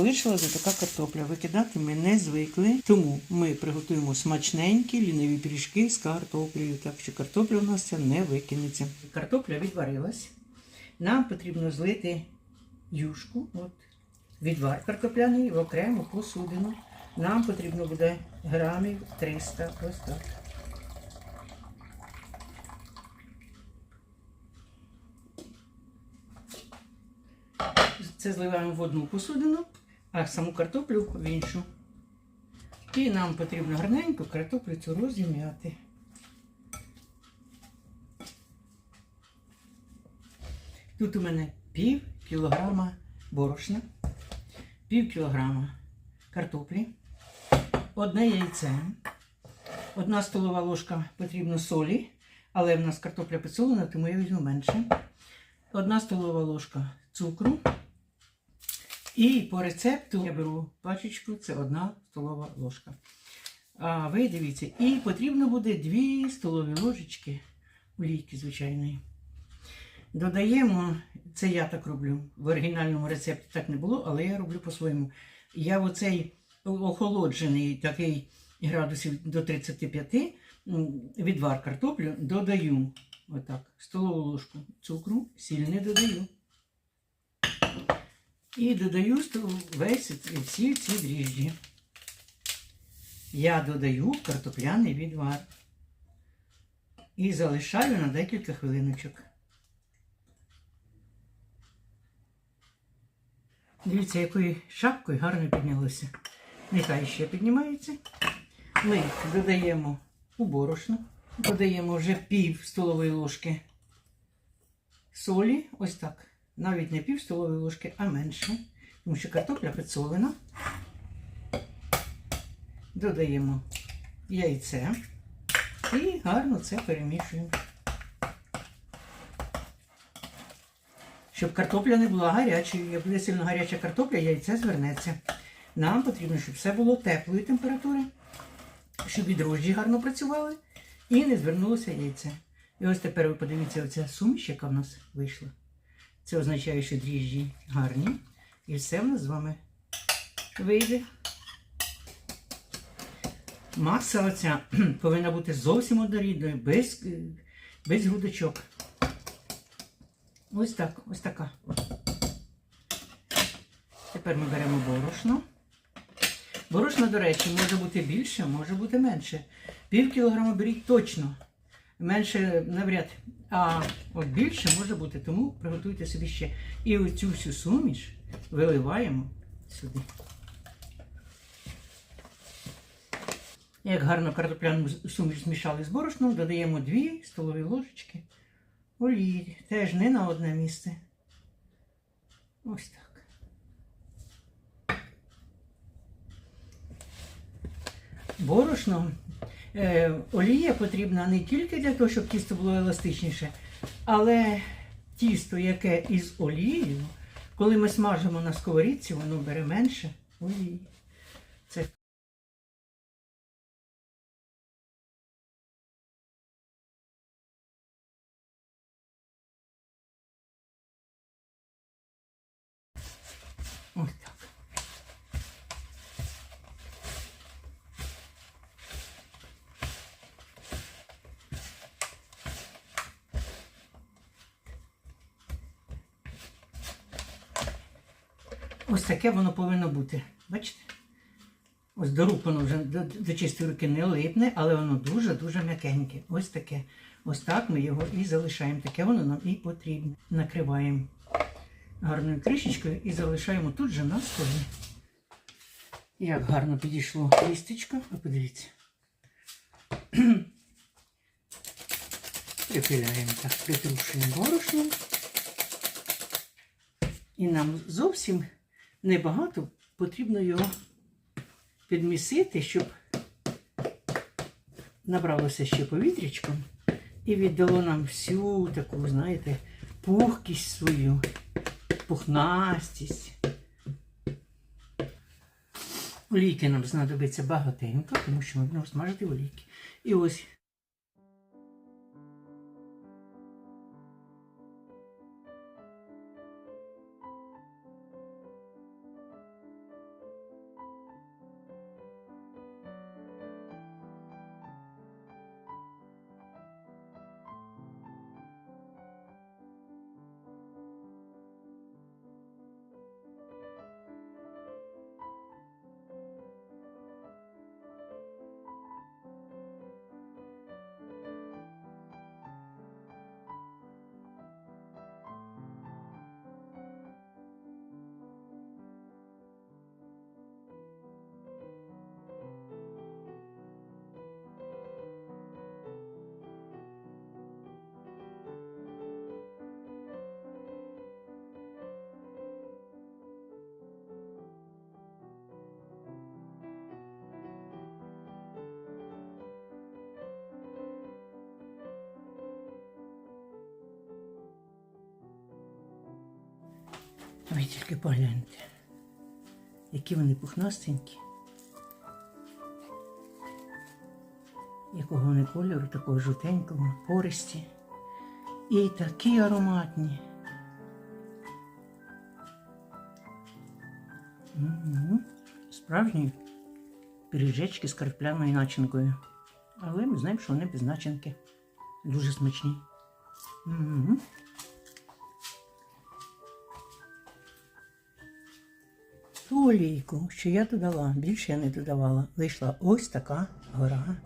залишилася така картопля. Викидати ми не звикли, тому ми приготуємо смачненькі ліниві пиріжки з картоплею. Так що картопля у нас ця не викинеться. Картопля відварилась. Нам потрібно злити юшку, от, відвар картопляний в окрему посудину. Нам потрібно буде грамів 300 ось так. Це зливаємо в одну посудину, а саму картоплю в іншу. І нам потрібно гарненько картоплю цю розім'яти. Тут у мене пів кілограма борошна, пів кілограма картоплі, одне яйце, одна столова ложка потрібно солі, але в нас картопля підсолена, тому я візьму менше. Одна столова ложка цукру. І по рецепту я беру пачечку, це одна столова ложка. А ви дивіться, і потрібно буде 2 столові ложечки олійки звичайної. Додаємо, це я так роблю. В оригінальному рецепті так не було, але я роблю по-своєму. Я оцей охолоджений такий градусів до 35 відвар картоплю додаю отак, столову ложку цукру, сіль не додаю. І додаю весь всі ці дріжджі. Я додаю картопляний відвар. І залишаю на декілька хвилиночок. Дивіться, якою шапкою гарно піднялося. Нехай ще піднімається. Ми додаємо у борошно. Додаємо вже пів столової ложки солі. Ось так. Навіть не пів столової ложки, а менше. Тому що картопля підсолена. Додаємо яйце і гарно це перемішуємо. Щоб картопля не була гарячою. Як буде сильно гаряча картопля, яйце звернеться. Нам потрібно, щоб все було теплої температури, щоб і дрожджі гарно працювали і не звернулося яйце. І ось тепер ви подивіться, оця суміш, яка в нас вийшла. Це означає, що дріжджі гарні. І все в нас з вами вийде. Маса оця повинна бути зовсім однорідною, без, без грудочок. Ось так, ось така. Тепер ми беремо борошно. Борошно, до речі, може бути більше, може бути менше. Пів кілограма беріть точно. Менше навряд. А от більше може бути, тому приготуйте собі ще. І оцю всю суміш виливаємо сюди. Як гарно картопляну суміш змішали з борошном, додаємо 2 столові ложечки олії. Теж не на одне місце. Ось так. Борошно. Е, олія потрібна не тільки для того, щоб тісто було еластичніше, але тісто, яке із олією, коли ми смажимо на сковорідці, воно бере менше олії. Це ось так. Ось таке воно повинно бути. Бачите? Ось до рук воно вже до, до чистої руки не липне, але воно дуже-дуже м'якеньке. Ось таке. Ось так ми його і залишаємо. Таке воно нам і потрібно. Накриваємо гарною кришечкою і залишаємо тут же на столі. Як гарно підійшло лістечко. Ви подивіться. Припиляємо так, притрушуємо борошном. І нам зовсім небагато потрібно його підмісити, щоб набралося ще повітрячком і віддало нам всю таку, знаєте, пухкість свою, пухнастість. Олійки нам знадобиться багатенько, тому що ми будемо смажити олійки. І ось Ви тільки погляньте, які вони пухнастенькі. Якого вони кольору, такого жовтенького, пористі. І такі ароматні. Мгм. Справжні пиріжечки з картопляною начинкою. Але ми знаємо, що вони без начинки. Дуже смачні. Мгм. Ту олійку, що я додала, більше я не додавала. Вийшла ось така гора